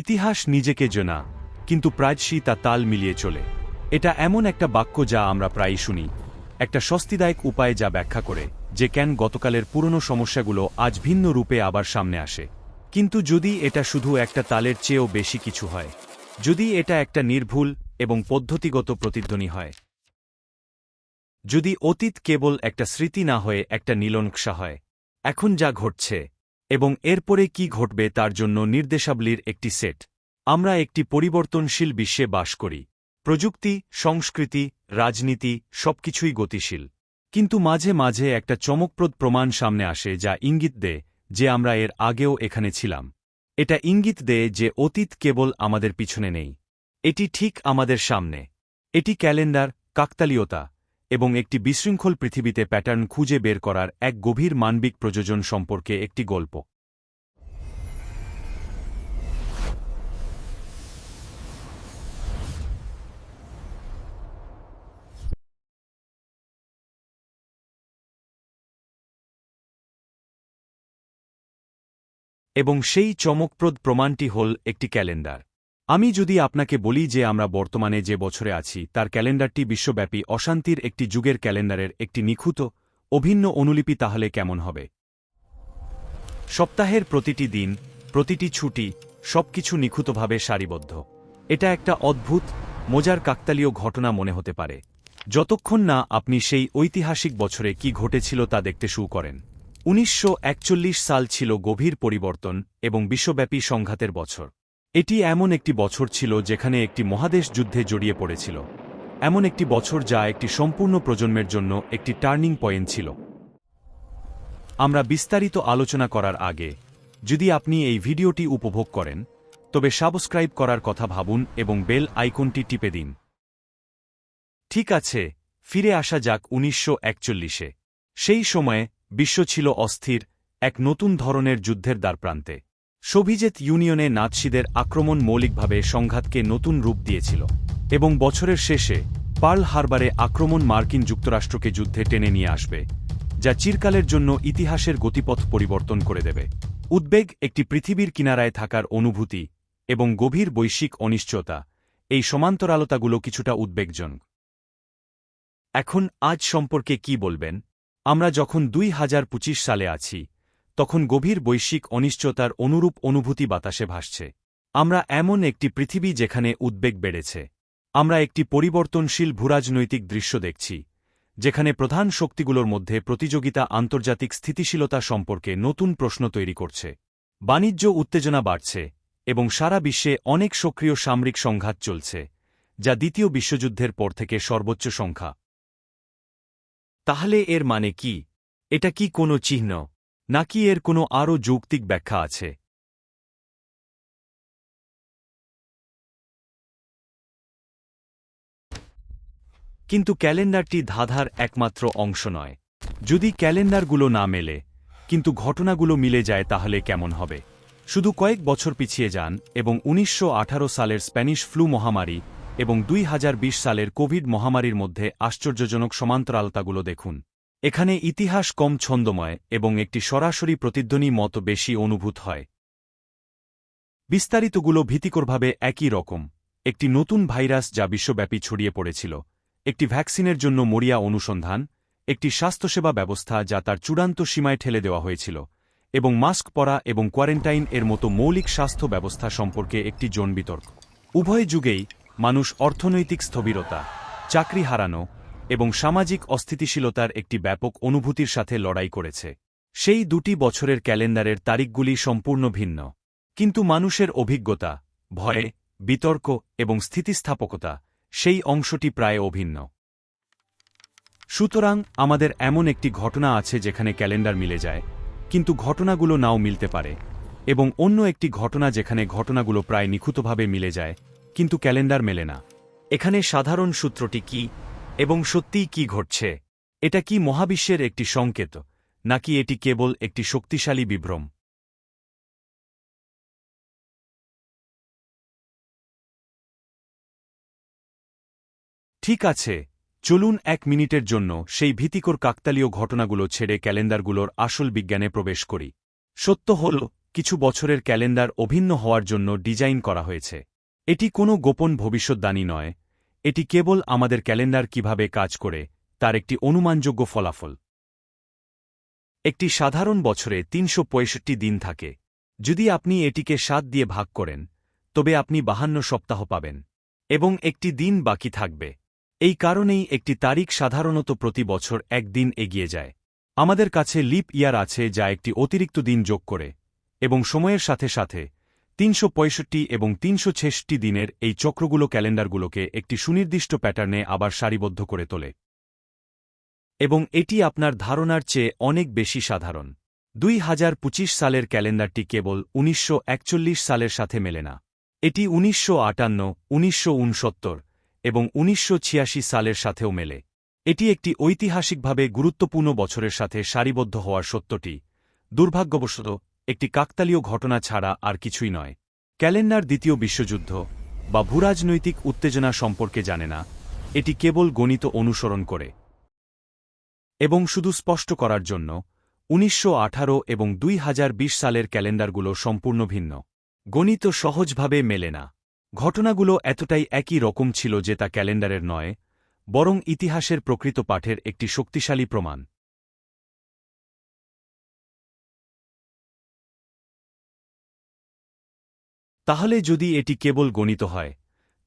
ইতিহাস নিজেকে জেনা, কিন্তু প্রায়শই তা তাল মিলিয়ে চলে। এটা এমন একটা বাক্য যা আমরা প্রায়ই শুনি, একটা স্বস্তিদায়ক উপায় যা ব্যাখ্যা করে যে কেন গতকালের পুরনো সমস্যাগুলো আজ ভিন্ন রূপে আবার সামনে আসে। কিন্তু যদি এটা শুধু একটা তালের চেয়েও বেশি কিছু হয়, যদি এটা একটা নির্ভুল এবং পদ্ধতিগত প্রতিধ্বনি হয়, যদি অতীত কেবল একটা স্মৃতি না হয়ে একটা নীলনকশা হয়, এখন যা ঘটছে এবং এরপরে কি ঘটবে তার জন্য নির্দেশাবলীর একটি সেট। আমরা একটি পরিবর্তনশীল বিশ্বে বাস করি। প্রযুক্তি, সংস্কৃতি, রাজনীতি সবকিছুই গতিশীল। কিন্তু মাঝে মাঝে একটা চমকপ্রদ প্রমাণ সামনে আসে যা ইঙ্গিত দেয় যে আমরা এর আগেও এখানে ছিলাম। এটা ইঙ্গিত দেয় যে অতীত কেবল আমাদের পিছনে নেই। এটি ঠিক আমাদের সামনে। এটি ক্যালেন্ডার, কাকতালীয়তা। এবং একটি বিশৃঙ্খল পৃথিবীতে প্যাটার্ন খুঁজে বের করার এক গভীর মানবিক প্রযোজন সম্পর্কে একটি গল্প। এবং সেই চমকপ্রদ প্রমাণটি হল একটি ক্যালেন্ডার। আমি যদি আপনাকে বলি যে আমরা বর্তমানে যে বছরে আছি, তার ক্যালেন্ডারটি বিশ্বব্যাপী অশান্তির একটি যুগের ক্যালেন্ডারের একটি নিখুঁত, অভিন্ন অনুলিপি তাহলে কেমন হবে? সপ্তাহের প্রতিটি দিন, প্রতিটি ছুটি সবকিছু নিখুঁতভাবে সারিবদ্ধ। এটা একটা অদ্ভুত, মজার কাকতালীয় ঘটনা মনে হতে পারে। যতক্ষণ না আপনি সেই ঐতিহাসিক বছরে কি ঘটেছিল তা দেখতে শুরু করেন। উনিশশো একচল্লিশ সাল ছিল গভীর পরিবর্তন এবং বিশ্বব্যাপী সংঘাতের বছর। এটি এমন একটি বছর ছিল যেখানে একটি মহাদেশ যুদ্ধে জড়িয়ে পড়েছিল। এমন একটি বছর যা একটি সম্পূর্ণ প্রজন্মের জন্য একটি টার্নিং পয়েন্ট ছিল। আমরা বিস্তারিত আলোচনা করার আগে, যদি আপনি এই ভিডিওটি উপভোগ করেন, তবে সাবস্ক্রাইব করার কথা ভাবুন এবং বেল আইকনটি টিপে দিন। ঠিক আছে, ফিরে আসা যাক উনিশশো সেই সময়ে, বিশ্ব ছিল অস্থির, এক নতুন ধরনের যুদ্ধের দ্বারপ্রান্তে। সোভিজেত ইউনিয়নে নাৎসিদের আক্রমণ মৌলিকভাবে সংঘাতকে নতুন রূপ দিয়েছিল এবং বছরের শেষে পার্ল হারবারে আক্রমণ মার্কিন যুক্তরাষ্ট্রকে যুদ্ধে টেনে নিয়ে আসবে, যা চিরকালের জন্য ইতিহাসের গতিপথ পরিবর্তন করে দেবে। উদ্বেগ একটি পৃথিবীর কিনারায় থাকার অনুভূতি এবং গভীর বৈশ্বিক অনিশ্চয়তা, এই সমান্তরালতাগুলো কিছুটা উদ্বেগজন এখন আজ সম্পর্কে কি বলবেন? আমরা যখন দুই হাজার পঁচিশ সালে আছি তখন গভীর বৈশ্বিক অনিশ্চয়তার অনুরূপ অনুভূতি বাতাসে ভাসছে। আমরা এমন একটি পৃথিবী যেখানে উদ্বেগ বেড়েছে। আমরা একটি পরিবর্তনশীল ভূরাজনৈতিক দৃশ্য দেখছি, যেখানে প্রধান শক্তিগুলোর মধ্যে প্রতিযোগিতা আন্তর্জাতিক স্থিতিশীলতা সম্পর্কে নতুন প্রশ্ন তৈরি করছে। বাণিজ্য উত্তেজনা বাড়ছে এবং সারা বিশ্বে অনেক সক্রিয় সামরিক সংঘাত চলছে, যা দ্বিতীয় বিশ্বযুদ্ধের পর থেকে সর্বোচ্চ সংখ্যা। তাহলে এর মানে কি? এটা কি কোনো চিহ্ন? নাকি এর কোনো আরও যৌক্তিক ব্যাখ্যা আছে? কিন্তু ক্যালেন্ডারটি ধাঁধার একমাত্র অংশ নয়। যদি ক্যালেন্ডারগুলো না মেলে, কিন্তু ঘটনাগুলো মিলে যায় তাহলে কেমন হবে? শুধু কয়েক বছর পিছিয়ে যান এবং উনিশশো আঠারো সালের স্প্যানিশ ফ্লু মহামারী এবং দুই হাজার বিশ সালের কোভিড মহামারীর মধ্যে আশ্চর্যজনক সমান্তরালতাগুলো দেখুন। এখানে ইতিহাস কম ছন্দময় এবং একটি সরাসরি প্রতিধ্বনি মত বেশি অনুভূত হয়। বিস্তারিতগুলো ভীতিকরভাবে একই রকম। একটি নতুন ভাইরাস যা বিশ্বব্যাপী ছড়িয়ে পড়েছিল। একটি ভ্যাকসিনের জন্য মরিয়া অনুসন্ধান, একটি স্বাস্থ্যসেবা ব্যবস্থা যা তার চূড়ান্ত সীমায় ঠেলে দেওয়া হয়েছিল, এবং মাস্ক পরা এবং কোয়ারেন্টাইন এর মতো মৌলিক স্বাস্থ্য ব্যবস্থা সম্পর্কে একটি জন বিতর্ক। উভয় যুগেই মানুষ অর্থনৈতিক স্থবিরতা, চাকরি হারানো এবং সামাজিক অস্থিতিশীলতার একটি ব্যাপক অনুভূতির সাথে লড়াই করেছে। সেই দুটি বছরের ক্যালেন্ডারের তারিখগুলি সম্পূর্ণ ভিন্ন। কিন্তু মানুষের অভিজ্ঞতা, ভয়ে, বিতর্ক এবং স্থিতিস্থাপকতা, সেই অংশটি প্রায় অভিন্ন। সুতরাং, আমাদের এমন একটি ঘটনা আছে যেখানে ক্যালেন্ডার মিলে যায়, কিন্তু ঘটনাগুলো নাও মিলতে পারে, এবং অন্য একটি ঘটনা যেখানে ঘটনাগুলো প্রায় নিখুঁতভাবে মিলে যায়, কিন্তু ক্যালেন্ডার মেলে না। এখানে সাধারণ সূত্রটি কি এবং সত্যিই কি ঘটছে? এটা কি মহাবিশ্বের একটি সংকেত, নাকি এটি কেবল একটি শক্তিশালী বিভ্রম? ঠিক আছে, চলুন এক মিনিটের জন্য সেই ভীতিকর কাকতালীয় ঘটনাগুলো ছেড়ে ক্যালেন্ডারগুলোর আসল বিজ্ঞানে প্রবেশ করি। সত্য হল, কিছু বছরের ক্যালেন্ডার অভিন্ন হওয়ার জন্য ডিজাইন করা হয়েছে। এটি কোনো গোপন ভবিষ্যদ্বাণী নয় এটি কেবল আমাদের ক্যালেন্ডার কীভাবে কাজ করে, তার একটি অনুমানযোগ্য ফলাফল। একটি সাধারণ বছরে তিনশো পঁয়ষট্টি দিন থাকে। যদি আপনি এটিকে সাত দিয়ে ভাগ করেন, তবে আপনি বাহান্ন সপ্তাহ পাবেন। এবং একটি দিন বাকি থাকবে। এই কারণেই একটি তারিখ সাধারণত প্রতি বছর এক দিন এগিয়ে যায়। আমাদের কাছে লিপ ইয়ার আছে যা একটি অতিরিক্ত দিন যোগ করে, এবং সময়ের সাথে সাথে তিনশো পঁয়ষট্টি এবং তিনশো দিনের এই চক্রগুলো ক্যালেন্ডারগুলোকে একটি সুনির্দিষ্ট প্যাটার্নে আবার সারিবদ্ধ করে তোলে। এবং এটি আপনার ধারণার চেয়ে অনেক বেশি সাধারণ। দুই হাজার পঁচিশ সালের ক্যালেন্ডারটি কেবল উনিশশো একচল্লিশ সালের সাথে মেলে না। এটি উনিশশো আটান্ন এবং উনিশশো ছিয়াশি সালের সাথেও মেলে। এটি একটি ঐতিহাসিকভাবে গুরুত্বপূর্ণ বছরের সাথে সারিবদ্ধ হওয়ার সত্যটি দুর্ভাগ্যবশত একটি কাকতালীয় ঘটনা ছাড়া আর কিছুই নয়। ক্যালেন্ডার দ্বিতীয় বিশ্বযুদ্ধ, বা ভূরাজনৈতিক উত্তেজনা সম্পর্কে জানে না, এটি কেবল গণিত অনুসরণ করে। এবং শুধু স্পষ্ট করার জন্য, উনিশশো আঠারো এবং দুই হাজার বিশ সালের ক্যালেন্ডারগুলো সম্পূর্ণ ভিন্ন। গণিত সহজভাবে মেলে না। ঘটনাগুলো এতটাই একই রকম ছিল যে তা ক্যালেন্ডারের নয়, বরং ইতিহাসের প্রকৃত পাঠের একটি শক্তিশালী প্রমাণ। তাহলে যদি এটি কেবল গণিত হয়,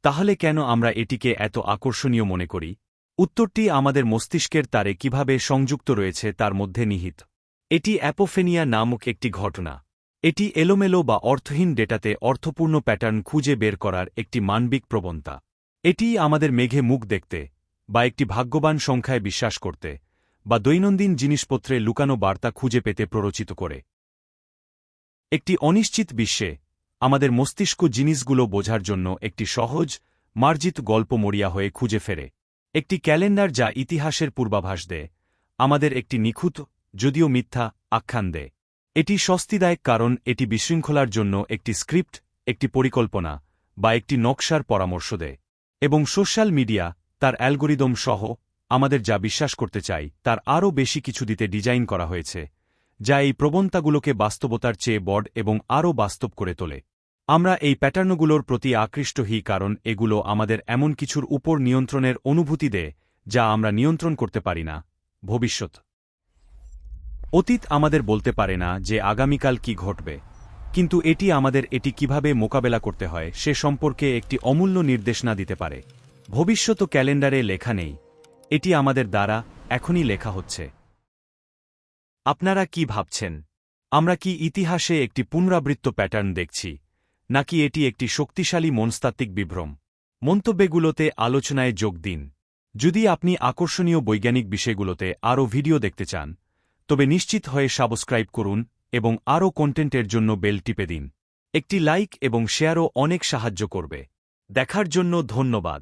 তাহলে কেন আমরা এটিকে এত আকর্ষণীয় মনে করি? উত্তরটি আমাদের মস্তিষ্কের তারে কীভাবে সংযুক্ত রয়েছে তার মধ্যে নিহিত। এটি অ্যাপোফেনিয়া নামক একটি ঘটনা। এটি এলোমেলো বা অর্থহীন ডেটাতে অর্থপূর্ণ প্যাটার্ন খুঁজে বের করার একটি মানবিক প্রবণতা। এটি আমাদের মেঘে মুখ দেখতে, বা একটি ভাগ্যবান সংখ্যায় বিশ্বাস করতে, বা দৈনন্দিন জিনিসপত্রে লুকানো বার্তা খুঁজে পেতে প্ররোচিত করে। একটি অনিশ্চিত বিশ্বে আমাদের মস্তিষ্ক জিনিসগুলো বোঝার জন্য একটি সহজ, মার্জিত গল্প মরিয়া হয়ে খুঁজে ফেরে। একটি ক্যালেন্ডার যা ইতিহাসের পূর্বাভাস দেয়। আমাদের একটি নিখুঁত, যদিও মিথ্যা, আখ্যান দেয়। এটি স্বস্তিদায়ক কারণ, এটি বিশৃঙ্খলার জন্য একটি স্ক্রিপ্ট, একটি পরিকল্পনা, বা একটি নকশার পরামর্শ দেয়। এবং সোশ্যাল মিডিয়া, তার অ্যালগোরিদম সহ, আমাদের যা বিশ্বাস করতে চাই, তার আরও বেশি কিছু দিতে ডিজাইন করা হয়েছে। যা এই প্রবণতাগুলোকে বাস্তবতার চেয়ে বড এবং আরও বাস্তব করে তোলে। আমরা এই প্যাটার্নগুলোর প্রতি আকৃষ্ট হই কারণ এগুলো আমাদের এমন কিছুর উপর নিয়ন্ত্রণের অনুভূতি দেয়, যা আমরা নিয়ন্ত্রণ করতে পারি না। ভবিষ্যৎ। অতীত আমাদের বলতে পারে না যে আগামীকাল কি ঘটবে, কিন্তু এটি আমাদের এটি কীভাবে মোকাবেলা করতে হয় সে সম্পর্কে একটি অমূল্য নির্দেশনা দিতে পারে। ভবিষ্যৎ ক্যালেন্ডারে লেখা নেই। এটি আমাদের দ্বারা এখনই লেখা হচ্ছে। আপনারা কি ভাবছেন? আমরা কি ইতিহাসে একটি পুনরাবৃত্ত প্যাটার্ন দেখছি, নাকি এটি একটি শক্তিশালী মনস্তাত্ত্বিক বিভ্রম? মন্তব্যগুলোতে আলোচনায় যোগ দিন। যদি আপনি আকর্ষণীয় বৈজ্ঞানিক বিষয়গুলোতে আরও ভিডিও দেখতে চান, তবে নিশ্চিত হয়ে সাবস্ক্রাইব করুন এবং আরও কন্টেন্টের জন্য বেল টিপে দিন। একটি লাইক এবং শেয়ারও অনেক সাহায্য করবে। দেখার জন্য ধন্যবাদ।